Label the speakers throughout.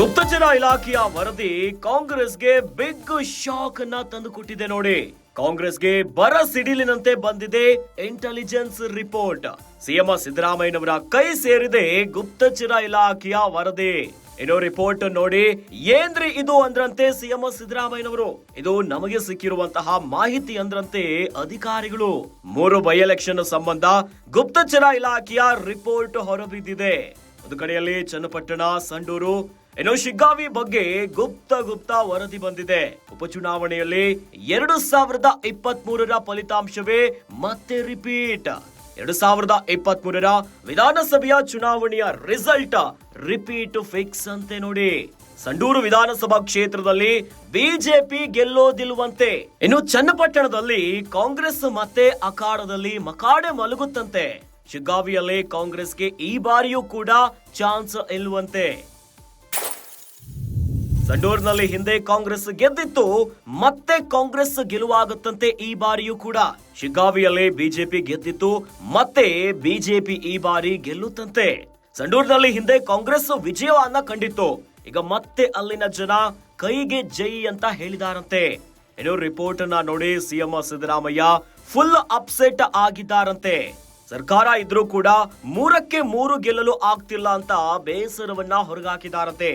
Speaker 1: ಗುಪ್ತಚರ ಇಲಾಖೆಯ ವರದಿ ಕಾಂಗ್ರೆಸ್ಗೆ ಬಿಗ್ ಶಾಕ್ ಅನ್ನ ತಂದುಕೊಟ್ಟಿದೆ ನೋಡಿ. ಕಾಂಗ್ರೆಸ್ಗೆ ಬರ ಸಿಡಿಲಿನಂತೆ ಬಂದಿದೆ ಇಂಟೆಲಿಜೆನ್ಸ್ ರಿಪೋರ್ಟ್. ಸಿಎಂ ಸಿದ್ದರಾಮಯ್ಯನವರ ಕೈ ಸೇರಿದೆ ಗುಪ್ತಚರ ಇಲಾಖೆಯ ವರದಿ. ಇನ್ನು ರಿಪೋರ್ಟ್ ನೋಡಿ, ಏನ್ರಿ ಇದು ಅಂದ್ರಂತೆ ಸಿಎಂ ಸಿದ್ದರಾಮಯ್ಯನವರು? ಇದು ನಮಗೆ ಸಿಕ್ಕಿರುವಂತಹ ಮಾಹಿತಿ ಅಂದ್ರಂತೆ ಅಧಿಕಾರಿಗಳು. ಮೂರು ಬೈ ಎಲೆಕ್ಷನ್ ಸಂಬಂಧ ಗುಪ್ತಚರ ಇಲಾಖೆಯ ರಿಪೋರ್ಟ್ ಹೊರಬಿದ್ದಿದೆ. ಒಂದು ಕಡೆಯಲ್ಲಿ ಚನ್ನಪಟ್ಟಣ, ಸಂಡೂರು ಇನ್ನು ಶಿಗ್ಗಾವಿ ಬಗ್ಗೆ ಗುಪ್ತ ಗುಪ್ತ ವರದಿ ಬಂದಿದೆ. ಉಪಚುನಾವಣೆಯಲ್ಲಿ ಎರಡು ಸಾವಿರದ ಇಪ್ಪತ್ತ್ ಮೂರರ ಫಲಿತಾಂಶವೇ ಮತ್ತೆ ರಿಪೀಟ್ ಎರಡು ಸಾವಿರದ ಇಪ್ಪತ್ತ್ ಮೂರರ ವಿಧಾನಸಭೆಯ ಚುನಾವಣೆಯ ರಿಸಲ್ಟ್ ರಿಪೀಟ್ ಫಿಕ್ಸ್ ಅಂತೆ ನೋಡಿ. ಸಂಡೂರು ವಿಧಾನಸಭಾ ಕ್ಷೇತ್ರದಲ್ಲಿ ಬಿಜೆಪಿ ಗೆಲ್ಲೋದಿಲ್ವಂತೆ. ಇನ್ನು ಚನ್ನಪಟ್ಟಣದಲ್ಲಿ ಕಾಂಗ್ರೆಸ್ ಮತ್ತೆ ಅಖಾಡದಲ್ಲಿ ಮಕಾಡೆ ಮಲಗುತ್ತಂತೆ. ಶಿಗ್ಗಾವಿಯಲ್ಲಿ ಕಾಂಗ್ರೆಸ್ಗೆ ಈ ಬಾರಿಯೂ ಕೂಡ ಚಾನ್ಸ್ ಇಲ್ವಂತೆ. ಸಂಡೂರಿನಲ್ಲಿ ಹಿಂದೆ ಕಾಂಗ್ರೆಸ್ ಗೆದ್ದಿತ್ತು, ಮತ್ತೆ ಕಾಂಗ್ರೆಸ್ ಗೆಲುವಾಗುತ್ತಂತೆ ಈ ಬಾರಿಯೂ ಕೂಡ. ಶಿಗ್ಗಾವಿಯಲ್ಲಿ ಬಿಜೆಪಿ ಗೆದ್ದಿತ್ತು, ಮತ್ತೆ ಬಿಜೆಪಿ ಈ ಬಾರಿ ಗೆಲ್ಲುತ್ತಂತೆ. ಸಂಡೂರ್ನಲ್ಲಿ ಹಿಂದೆ ಕಾಂಗ್ರೆಸ್ ವಿಜಯವನ್ನ ಕಂಡಿತ್ತು. ಈಗ ಮತ್ತೆ ಅಲ್ಲಿನ ಜನ ಕೈಗೆ ಜೈ ಅಂತ ಹೇಳಿದಾರಂತೆ. ಇನ್ನು ರಿಪೋರ್ಟ್ ಅನ್ನ ನೋಡಿ ಸಿಎಂ ಸಿದ್ದರಾಮಯ್ಯ ಫುಲ್ ಅಪ್ಸೆಟ್ ಆಗಿದ್ದಾರಂತೆ. ಸರ್ಕಾರ ಇದ್ರೂ ಕೂಡ ಮೂರಕ್ಕೆ ಮೂರು ಗೆಲ್ಲಲು ಆಗ್ತಿಲ್ಲ ಅಂತ ಬೇಸರವನ್ನ ಹೊರಗಾಕಿದಾರಂತೆ.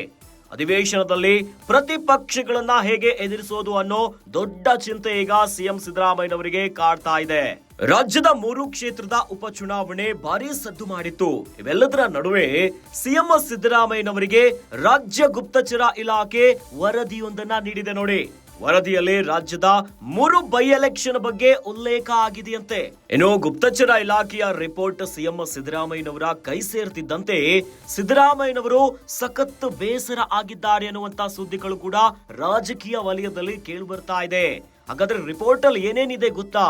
Speaker 1: ಅಧಿವೇಶನದಲ್ಲಿ ಪ್ರತಿಪಕ್ಷಗಳನ್ನ ಹೇಗೆ ಎದುರಿಸೋದು ಅನ್ನೋ ದೊಡ್ಡ ಚಿಂತೆ ಈಗ ಸಿಎಂ ಸಿದ್ದರಾಮಯ್ಯನವರಿಗೆ ಕಾಡ್ತಾ ಇದೆ. ರಾಜ್ಯದ ಮೂರು ಕ್ಷೇತ್ರದ ಉಪಚುನಾವಣೆ ಭಾರಿ ಸದ್ದು ಮಾಡಿತ್ತು. ಇವೆಲ್ಲದರ ನಡುವೆ ಸಿಎಂ ಸಿದ್ದರಾಮಯ್ಯನವರಿಗೆ ರಾಜ್ಯ ಗುಪ್ತಚರ ಇಲಾಖೆ ವರದಿಯೊಂದನ್ನ ನೀಡಿದೆ ನೋಡಿ. ವರದಿಯಲ್ಲಿ ರಾಜ್ಯದ ಮೂರು ಬೈ ಎಲೆಕ್ಷನ್ ಬಗ್ಗೆ ಉಲ್ಲೇಖ ಆಗಿದೆಯಂತೆ. ಇನ್ನು ಗುಪ್ತಚರ ಇಲಾಖೆಯ ರಿಪೋರ್ಟ್ ಸಿಎಂ ಸಿದ್ದರಾಮಯ್ಯನವರ ಕೈ ಸೇರ್ತಿದ್ದಂತೆ ಸಿದ್ದರಾಮಯ್ಯನವರು ಸಖತ್ ಬೇಸರ ಆಗಿದ್ದಾರೆ ಅನ್ನುವಂತ ಸುದ್ದಿಗಳು ಕೂಡ ರಾಜಕೀಯ ವಲಯದಲ್ಲಿ ಕೇಳಿ ಬರ್ತಾ ಇದೆ. ಹಾಗಾದ್ರೆ ರಿಪೋರ್ಟ್ ಅಲ್ಲಿ ಏನೇನಿದೆ ಗೊತ್ತಾ?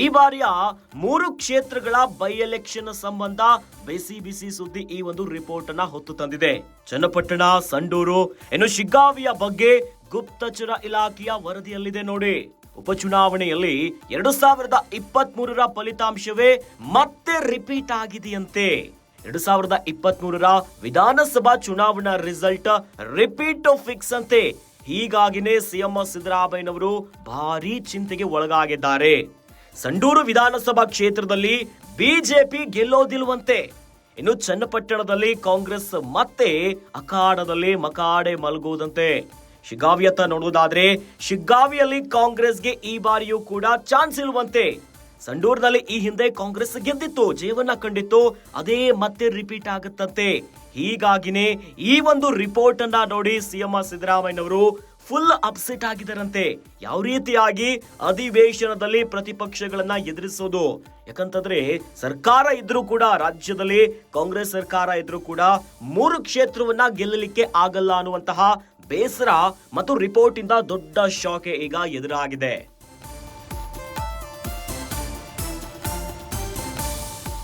Speaker 1: ಈ ಬಾರಿಯ ಮೂರು ಕ್ಷೇತ್ರಗಳ ಬೈ ಎಲೆಕ್ಷನ್ ಸಂಬಂಧ ಬಿಸಿ ಬಿಸಿ ಸುದ್ದಿ ಈ ಒಂದು ರಿಪೋರ್ಟ್ ಅನ್ನ ಹೊತ್ತು ತಂದಿದೆ. ಚನ್ನಪಟ್ಟಣ, ಸಂಡೂರು, ಇನ್ನು ಶಿಗ್ಗಾವಿಯ ಬಗ್ಗೆ ಗುಪ್ತಚರ ಇಲಾಖೆಯ ವರದಿಯಲ್ಲಿದೆ ನೋಡಿ. ಉಪಚುನಾವಣೆಯಲ್ಲಿ ಎರಡು ಸಾವಿರದ ಇಪ್ಪತ್ತ್ ಮೂರರ ಫಲಿತಾಂಶವೇ ಮತ್ತೆ ರಿಪೀಟ್ ಆಗಿದೆಯಂತೆ. ಎರಡು ಸಾವಿರದ ಇಪ್ಪತ್ತ್ ಮೂರರ ವಿಧಾನಸಭಾ ಚುನಾವಣಾ ರಿಸಲ್ಟ್ ರಿಪೀಟ್ ಫಿಕ್ಸ್ ಅಂತೆ. ಹೀಗಾಗಿನೇ ಸಿಎಂ ಸಿದ್ದರಾಮಯ್ಯನವರು ಭಾರೀ ಚಿಂತೆಗೆ ಒಳಗಾಗಿದ್ದಾರೆ. ಸಂಡೂರು ವಿಧಾನಸಭಾ ಕ್ಷೇತ್ರದಲ್ಲಿ ಬಿಜೆಪಿ ಗೆಲ್ಲೋದಿಲ್ವಂತೆ. ಇನ್ನು ಚನ್ನಪಟ್ಟಣದಲ್ಲಿ ಕಾಂಗ್ರೆಸ್ ಮತ್ತೆ ಅಖಾಡದಲ್ಲಿ ಮಕಾಡೆ ಮಲಗುವುದಂತೆ. ಶಿಗ್ಗಾವಿಯತ್ತ ನೋಡುವುದಾದ್ರೆ, ಶಿಗ್ಗಾವಿಯಲ್ಲಿ ಕಾಂಗ್ರೆಸ್ಗೆ ಈ ಬಾರಿಯೂ ಕೂಡ ಚಾನ್ಸ್ ಇರುವಂತೆ. ಸಂಡೂರ್ನಲ್ಲಿ ಈ ಹಿಂದೆ ಕಾಂಗ್ರೆಸ್ ಗೆದ್ದಿತ್ತು, ಜಯವನ್ನ ಕಂಡಿತ್ತು, ಅದೇ ಮತ್ತೆ ರಿಪೀಟ್ ಆಗುತ್ತಂತೆ. ಹೀಗಾಗಿನೇ ಈ ಒಂದು ರಿಪೋರ್ಟ್ ಅನ್ನ ನೋಡಿ ಸಿಎಂ ಸಿದ್ದರಾಮಯ್ಯನವರು ಫುಲ್ ಅಪ್ಸೆಟ್ ಆಗಿದ್ದಾರಂತೆ. ಯಾವ ರೀತಿಯಾಗಿ ಅಧಿವೇಶನದಲ್ಲಿ ಪ್ರತಿಪಕ್ಷಗಳನ್ನ ಎದುರಿಸೋದು? ಯಾಕಂತಂದ್ರೆ, ಸರ್ಕಾರ ಇದ್ರೂ ಕೂಡ, ರಾಜ್ಯದಲ್ಲಿ ಕಾಂಗ್ರೆಸ್ ಸರ್ಕಾರ ಇದ್ರೂ ಕೂಡ ಮೂರು ಕ್ಷೇತ್ರವನ್ನ ಗೆಲ್ಲಲಿಕ್ಕೆ ಆಗಲ್ಲ ಅನ್ನುವಂತಹ ಬೇಸರ ಮತ್ತು ರಿಪೋರ್ಟ್ ಇಂದ ದೊಡ್ಡ ಶಾಕ್ ಈಗ ಎದುರಾಗಿದೆ.